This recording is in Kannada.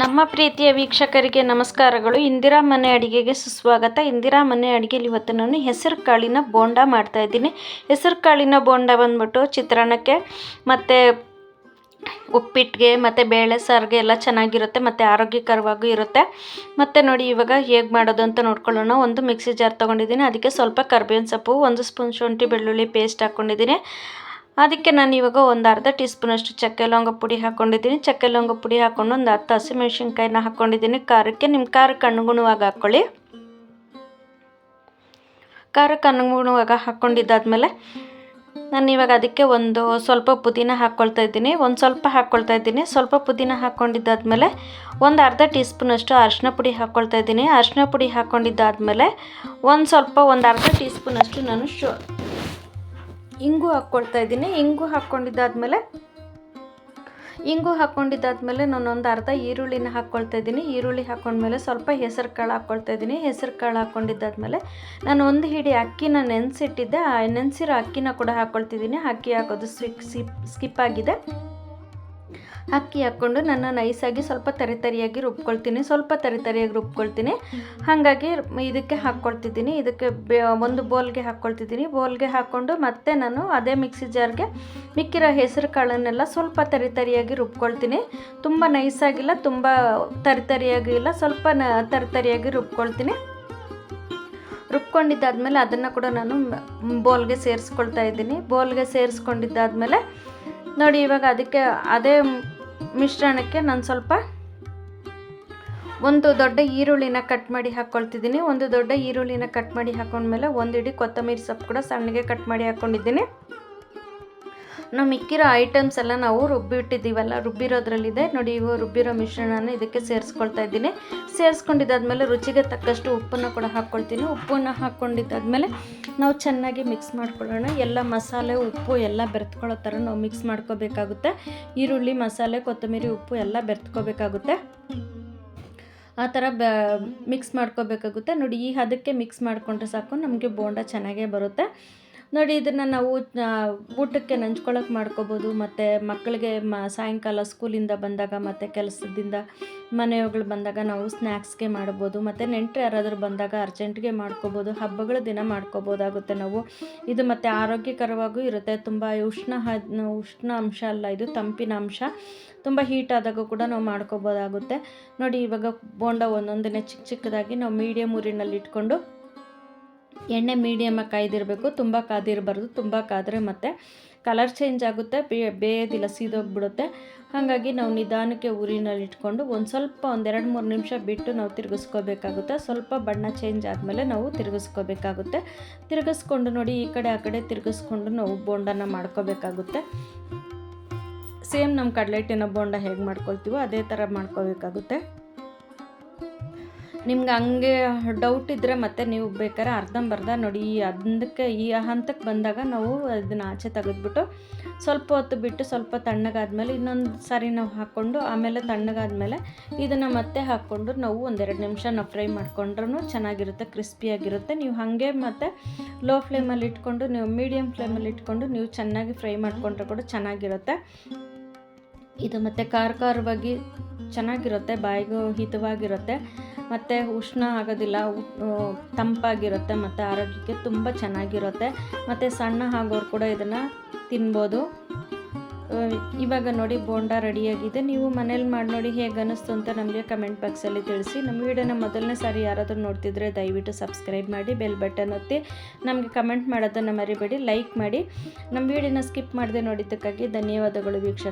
ನಮ್ಮ ಪ್ರೀತಿಯ ವೀಕ್ಷಕರಿಗೆ ನಮಸ್ಕಾರಗಳು. ಇಂದಿರಾ ಮನೆ ಅಡಿಗೆಗೆ ಸುಸ್ವಾಗತ. ಇಂದಿರಾ ಮನೆ ಅಡುಗೆಯಲ್ಲಿ ಇವತ್ತು ನಾನು ಹೆಸರು ಕಾಳಿನ ಬೋಂಡ ಮಾಡ್ತಾ ಇದ್ದೀನಿ. ಹೆಸರು ಕಾಳಿನ ಬೋಂಡ ಬಂದ್ಬಿಟ್ಟು ಚಿತ್ರಾನ್ನಕ್ಕೆ ಮತ್ತು ಉಪ್ಪಿಟ್ಟಿಗೆ ಮತ್ತು ಬೇಳೆ ಸಾರಿಗೆ ಎಲ್ಲ ಚೆನ್ನಾಗಿರುತ್ತೆ. ಮತ್ತು ಆರೋಗ್ಯಕರವಾಗೂ ಇರುತ್ತೆ. ಮತ್ತು ನೋಡಿ ಇವಾಗ ಹೇಗೆ ಮಾಡೋದು ಅಂತ ನೋಡ್ಕೊಳ್ಳೋಣ. ಒಂದು ಮಿಕ್ಸಿ ಜಾರ್ ತೊಗೊಂಡಿದ್ದೀನಿ. ಅದಕ್ಕೆ ಸ್ವಲ್ಪ ಕರ್ಬೇವಿನ ಸೊಪ್ಪು, ಒಂದು ಸ್ಪೂನ್ ಶುಂಠಿ ಬೆಳ್ಳುಳ್ಳಿ ಪೇಸ್ಟ್ ಹಾಕ್ಕೊಂಡಿದ್ದೀನಿ. ಅದಕ್ಕೆ ನಾನು ಇವಾಗ ಒಂದು ಅರ್ಧ ಟೀ ಸ್ಪೂನಷ್ಟು ಚಕ್ಕೆ ಲವಂಗ ಪುಡಿ ಹಾಕ್ಕೊಂಡಿದ್ದೀನಿ ಚಕ್ಕೆ ಲವಂಗ ಪುಡಿ ಹಾಕ್ಕೊಂಡು ಒಂದು ಹತ್ತು ಹಸಿಮೆಣ್ಸಿನ್ಕಾಯಿನ ಹಾಕ್ಕೊಂಡಿದ್ದೀನಿ ಖಾರಕ್ಕೆ ನಿಮ್ಮ ಖಾರಕ್ಕೆ ಅನುಗುಣವಾಗಿ ಹಾಕ್ಕೊಳ್ಳಿ ಖಾರಕ್ಕೆ ಅನುಗುಣವಾಗಿ ಹಾಕ್ಕೊಂಡಿದ್ದಾದಮೇಲೆ ನಾನು ಇವಾಗ ಅದಕ್ಕೆ ಒಂದು ಸ್ವಲ್ಪ ಪುದೀನ ಹಾಕ್ಕೊಳ್ತಾ ಇದ್ದೀನಿ. ಒಂದು ಸ್ವಲ್ಪ ಹಾಕ್ಕೊಳ್ತಾ ಇದ್ದೀನಿ. ಸ್ವಲ್ಪ ಪುದೀನ ಹಾಕ್ಕೊಂಡಿದ್ದಾದಮೇಲೆ ಒಂದು ಅರ್ಧ ಟೀ ಸ್ಪೂನಷ್ಟು ಅರಿಶಿನ ಪುಡಿ ಹಾಕ್ಕೊಳ್ತಾ ಇದ್ದೀನಿ. ಅರಿಶಿನ ಪುಡಿ ಹಾಕ್ಕೊಂಡಿದ್ದಾದಮೇಲೆ ಒಂದು ಸ್ವಲ್ಪ ಒಂದು ಅರ್ಧ ಟೀ ಸ್ಪೂನಷ್ಟು ನಾನು ಶು ಇಂಗು ಹಾಕ್ಕೊಳ್ತಾ ಇದ್ದೀನಿ. ಇಂಗು ಹಾಕ್ಕೊಂಡಿದ್ದಾದ್ಮೇಲೆ ಇಂಗು ಹಾಕ್ಕೊಂಡಿದ್ದಾದ್ಮೇಲೆ ನಾನು ಒಂದು ಅರ್ಧ ಈರುಳ್ಳಿನ ಹಾಕ್ಕೊಳ್ತಾ ಇದ್ದೀನಿ. ಈರುಳ್ಳಿ ಹಾಕ್ಕೊಂಡ್ಮೇಲೆ ಸ್ವಲ್ಪ ಹೆಸರು ಕಾಳು ಹಾಕ್ಕೊಳ್ತಾ ಇದ್ದೀನಿ. ಹೆಸರು ಕಾಳು ಹಾಕ್ಕೊಂಡಿದ್ದಾದ್ಮೇಲೆ ನಾನು ಒಂದು ಹಿಡಿ ಅಕ್ಕಿನ ನೆನೆಸಿಟ್ಟಿದ್ದೆ. ಆ ನೆನೆಸಿರೋ ಅಕ್ಕಿನ ಕೂಡ ಹಾಕ್ಕೊಳ್ತಿದ್ದೀನಿ. ಅಕ್ಕಿ ಹಾಕೋದು ಸ್ಕಿಪ್ ಸ್ಕಿಪ್ ಆಗಿದೆ. ಅಕ್ಕಿ ಹಾಕ್ಕೊಂಡು ನಾನು ನೈಸಾಗಿ ಸ್ವಲ್ಪ ತರಿ ತರಿಯಾಗಿ ರುಬ್ಕೊಳ್ತೀನಿ. ಸ್ವಲ್ಪ ತರಿ ತರಿಯಾಗಿ ರುಬ್ಕೊಳ್ತೀನಿ. ಹಾಗಾಗಿ ಇದಕ್ಕೆ ಹಾಕ್ಕೊಳ್ತಿದ್ದೀನಿ. ಇದಕ್ಕೆ ಒಂದು ಬೋಲ್ಗೆ ಹಾಕ್ಕೊಳ್ತಿದ್ದೀನಿ. ಬೋಲ್ಗೆ ಹಾಕ್ಕೊಂಡು ಮತ್ತೆ ನಾನು ಅದೇ ಮಿಕ್ಸಿ ಜಾರ್ಗೆ ಮಿಕ್ಕಿರೋ ಹೆಸರು ಕಾಳನ್ನೆಲ್ಲ ಸ್ವಲ್ಪ ತರಿ ತರಿಯಾಗಿ ರುಬ್ಕೊಳ್ತೀನಿ. ತುಂಬ ನೈಸಾಗಿಲ್ಲ, ತುಂಬ ತರಿ ತರಿಯಾಗಿ ಇಲ್ಲ, ಸ್ವಲ್ಪ ನ, ತರಿ ತರಿಯಾಗಿ ರುಬ್ಕೊಳ್ತೀನಿ. ರುಬ್ಕೊಂಡಿದ್ದಾದಮೇಲೆ ಅದನ್ನು ಕೂಡ ನಾನು ಬೋಲ್ಗೆ ಸೇರಿಸ್ಕೊಳ್ತಾ ಇದ್ದೀನಿ. ಬೋಲ್ಗೆ ಸೇರಿಸ್ಕೊಂಡಿದ್ದಾದಮೇಲೆ ನೋಡಿ, ಇವಾಗ ಅದಕ್ಕೆ ಅದೇ ಮಿಶ್ರಣಕ್ಕೆ ನಾನು ಸ್ವಲ್ಪ ಒಂದು ದೊಡ್ಡ ಈರುಳ್ಳಿನ ಕಟ್ ಮಾಡಿ ಹಾಕ್ಕೊಳ್ತಿದ್ದೀನಿ ಒಂದು ದೊಡ್ಡ ಈರುಳ್ಳಿನ ಕಟ್ ಮಾಡಿ ಹಾಕೊಂಡ್ಮೇಲೆ ಒಂದು ಇಡೀ ಕೊತ್ತಂಬರಿ ಸೊಪ್ಪು ಕೂಡ ಸಣ್ಣಗೆ ಕಟ್ ಮಾಡಿ ಹಾಕ್ಕೊಂಡಿದ್ದೀನಿ ನಾವು ಮಿಕ್ಕಿರೋ ಐಟಮ್ಸ್ ಎಲ್ಲ ನಾವು ರುಬ್ಬಿಟ್ಟಿದ್ದೀವಲ್ಲ ರುಬ್ಬಿರೋದ್ರಲ್ಲಿದೆ. ನೋಡಿ ಇವು ರುಬ್ಬಿರೋ ಮಿಶ್ರಣನ ಇದಕ್ಕೆ ಸೇರಿಸ್ಕೊಳ್ತಾ ಇದ್ದೀನಿ. ಸೇರಿಸ್ಕೊಂಡಿದ್ದಾದ್ಮೇಲೆ ರುಚಿಗೆ ತಕ್ಕಷ್ಟು ಉಪ್ಪನ್ನು ಕೂಡ ಹಾಕ್ಕೊಳ್ತೀನಿ. ಉಪ್ಪನ್ನು ಹಾಕ್ಕೊಂಡಿದ್ದಾದ್ಮೇಲೆ ನಾವು ಚೆನ್ನಾಗಿ ಮಿಕ್ಸ್ ಮಾಡ್ಕೊಳ್ಳೋಣ. ಎಲ್ಲ ಮಸಾಲೆ, ಉಪ್ಪು ಎಲ್ಲ ಬೆರೆತ್ಕೊಳ್ಳೋ ಥರ ನಾವು ಮಿಕ್ಸ್ ಮಾಡ್ಕೋಬೇಕಾಗುತ್ತೆ. ಈರುಳ್ಳಿ, ಮಸಾಲೆ, ಕೊತ್ತಂಬರಿ, ಉಪ್ಪು ಎಲ್ಲ ಬೆರೆತ್ಕೋಬೇಕಾಗುತ್ತೆ. ಆ ಥರ ಬ ಮಿಕ್ಸ್ ಮಾಡ್ಕೋಬೇಕಾಗುತ್ತೆ. ನೋಡಿ, ಈ ಹದಕ್ಕೆ ಮಿಕ್ಸ್ ಮಾಡಿಕೊಂಡ್ರೆ ಸಾಕು. ನಮಗೆ ಬೋಂಡ ಚೆನ್ನಾಗೇ ಬರುತ್ತೆ. ನೋಡಿ, ಇದನ್ನು ನಾವು ಊಟಕ್ಕೆ ನಂಚ್ಕೊಳಕ್ಕೆ ಮಾಡ್ಕೋಬೋದು. ಮತ್ತು ಮಕ್ಕಳಿಗೆ ಮ, ಸಾಯಂಕಾಲ ಸ್ಕೂಲಿಂದ ಬಂದಾಗ, ಮತ್ತು ಕೆಲಸದಿಂದ ಮನೆಯವ್ಗಳು ಬಂದಾಗ ನಾವು ಸ್ನ್ಯಾಕ್ಸ್ಗೆ ಮಾಡ್ಬೋದು. ಮತ್ತು ನೆಂಟರು ಯಾರಾದರೂ ಬಂದಾಗ ಅರ್ಜೆಂಟ್ಗೆ ಮಾಡ್ಕೋಬೋದು. ಹಬ್ಬಗಳ ದಿನ ಮಾಡ್ಕೋಬೋದಾಗುತ್ತೆ ನಾವು. ಇದು ಮತ್ತು ಆರೋಗ್ಯಕರವಾಗೂ ಇರುತ್ತೆ. ತುಂಬ ಉಷ್ಣ ಉಷ್ಣ ಅಂಶ ಅಲ್ಲ, ಇದು ತಂಪಿನ ಅಂಶ. ತುಂಬ ಹೀಟ್ ಆದಾಗ ಕೂಡ ನಾವು ಮಾಡ್ಕೋಬೋದಾಗುತ್ತೆ. ನೋಡಿ, ಇವಾಗ ಬೋಂಡ ಒಂದೊಂದನ್ನೇ ಚಿಕ್ಕ ಚಿಕ್ಕದಾಗಿ ನಾವು ಮೀಡಿಯಮ್ ಊರಿನಲ್ಲಿ ಇಟ್ಕೊಂಡು ಎಣ್ಣೆ ಮೀಡಿಯಮಾಗಿ ಕಾಯ್ದಿರಬೇಕು, ತುಂಬ ಕಾದಿರಬಾರ್ದು, ತುಂಬ ಕಾದರೆ ಮತ್ತು ಕಲರ್ ಚೇಂಜ್ ಆಗುತ್ತೆ ಬೇಯೋದಿಲ್ಲ ಸೀದೋಗ್ಬಿಡುತ್ತೆ. ಹಾಗಾಗಿ ನಾವು ನಿಧಾನಕ್ಕೆ ಊರಿನಲ್ಲಿ ಇಟ್ಕೊಂಡು ಒಂದು ಸ್ವಲ್ಪ ಒಂದೆರಡು ಮೂರು ನಿಮಿಷ ಬಿಟ್ಟು ನಾವು ತಿರುಗಿಸ್ಕೋಬೇಕಾಗುತ್ತೆ. ಸ್ವಲ್ಪ ಬಣ್ಣ ಚೇಂಜ್ ಆದಮೇಲೆ ನಾವು ತಿರುಗಿಸ್ಕೋಬೇಕಾಗುತ್ತೆ. ತಿರುಗಿಸ್ಕೊಂಡು ನೋಡಿ, ಈ ಕಡೆ ಆ ಕಡೆ ತಿರುಗಿಸ್ಕೊಂಡು ನಾವು ಬೋಂಡನ ಮಾಡ್ಕೋಬೇಕಾಗುತ್ತೆ. ಸೇಮ್ ನಮ್ಮ ಕಡಲೆ ಹಿಟ್ಟಿನ ಬೋಂಡ ಹೇಗೆ ಮಾಡ್ಕೊಳ್ತೀವೋ ಅದೇ ಥರ ಮಾಡ್ಕೋಬೇಕಾಗುತ್ತೆ. ನಿಮ್ಗೆ ಹಂಗೆ ಡೌಟ್ ಇದ್ದರೆ ಮತ್ತೆ ನೀವು ಬೇಕಾದ್ರೆ ಅರ್ಧಂಬರ್ಧ ನೋಡಿ. ಈ ಅದಕ್ಕೆ ಈ ಹಂತಕ್ಕೆ ಬಂದಾಗ ನಾವು ಅದನ್ನು ಆಚೆ ತೆಗೆದ್ಬಿಟ್ಟು ಸ್ವಲ್ಪ ಹೊತ್ತು ಬಿಟ್ಟು ಸ್ವಲ್ಪ ತಣ್ಣಗಾದ್ಮೇಲೆ ಇನ್ನೊಂದು ಸಾರಿ ನಾವು ಹಾಕ್ಕೊಂಡು ಆಮೇಲೆ ತಣ್ಣಗಾದ್ಮೇಲೆ ಇದನ್ನು ಮತ್ತೆ ಹಾಕ್ಕೊಂಡು ನಾವು ಒಂದೆರಡು ನಿಮಿಷ ನಾವು ಫ್ರೈ ಮಾಡ್ಕೊಂಡ್ರೂ ಚೆನ್ನಾಗಿರುತ್ತೆ ಕ್ರಿಸ್ಪಿಯಾಗಿರುತ್ತೆ ನೀವು ಹಾಗೆ ಮತ್ತು ಲೋ ಫ್ಲೇಮಲ್ಲಿ ಇಟ್ಕೊಂಡು ನೀವು ಮೀಡಿಯಮ್ ಫ್ಲೇಮಲ್ಲಿ ಇಟ್ಕೊಂಡು ನೀವು ಚೆನ್ನಾಗಿ ಫ್ರೈ ಮಾಡಿಕೊಂಡ್ರೆ ಕೂಡ ಚೆನ್ನಾಗಿರುತ್ತೆ. ಇದು ಮತ್ತು ಖಾರ ಖಾರವಾಗಿ ಚೆನ್ನಾಗಿರುತ್ತೆ, ಬಾಯಿಗೂ ಹಿತವಾಗಿರುತ್ತೆ. ಮತ್ತು ಉಷ್ಣ ಆಗೋದಿಲ್ಲ ತಂಪಾಗಿರುತ್ತೆ ಮತ್ತು ಆರೋಗ್ಯಕ್ಕೆ ತುಂಬ ಚೆನ್ನಾಗಿರುತ್ತೆ. ಮತ್ತು ಸಣ್ಣ ಆಗೋರು ಕೂಡ ಇದನ್ನು ತಿನ್ಬೋದು. ಇವಾಗ ನೋಡಿ ಬೋಂಡ ರೆಡಿಯಾಗಿದೆ ನೀವು ಮನೇಲಿ ಮಾಡಿ ನೋಡಿ ಹೇಗೆ ಅನ್ನಿಸ್ತು ಅಂತ ನಮಗೆ ಕಮೆಂಟ್ ಬಾಕ್ಸಲ್ಲಿ ತಿಳಿಸಿ. ನಮ್ಮ ವೀಡಿಯೋನ ಮೊದಲನೇ ಸಾರಿ ಯಾರಾದರೂ ನೋಡ್ತಿದ್ರೆ ದಯವಿಟ್ಟು ಸಬ್ಸ್ಕ್ರೈಬ್ ಮಾಡಿ ಬೆಲ್ ಬಟನ್ ಒತ್ತಿ. ನಮಗೆ ಕಮೆಂಟ್ ಮಾಡೋದನ್ನು ಮರಿಬೇಡಿ ಲೈಕ್ ಮಾಡಿ. ನಮ್ಮ ವೀಡಿಯೋನ ಸ್ಕಿಪ್ ಮಾಡದೆ ನೋಡಿದ್ದಕ್ಕಾಗಿ ಧನ್ಯವಾದಗಳು ವೀಕ್ಷಕ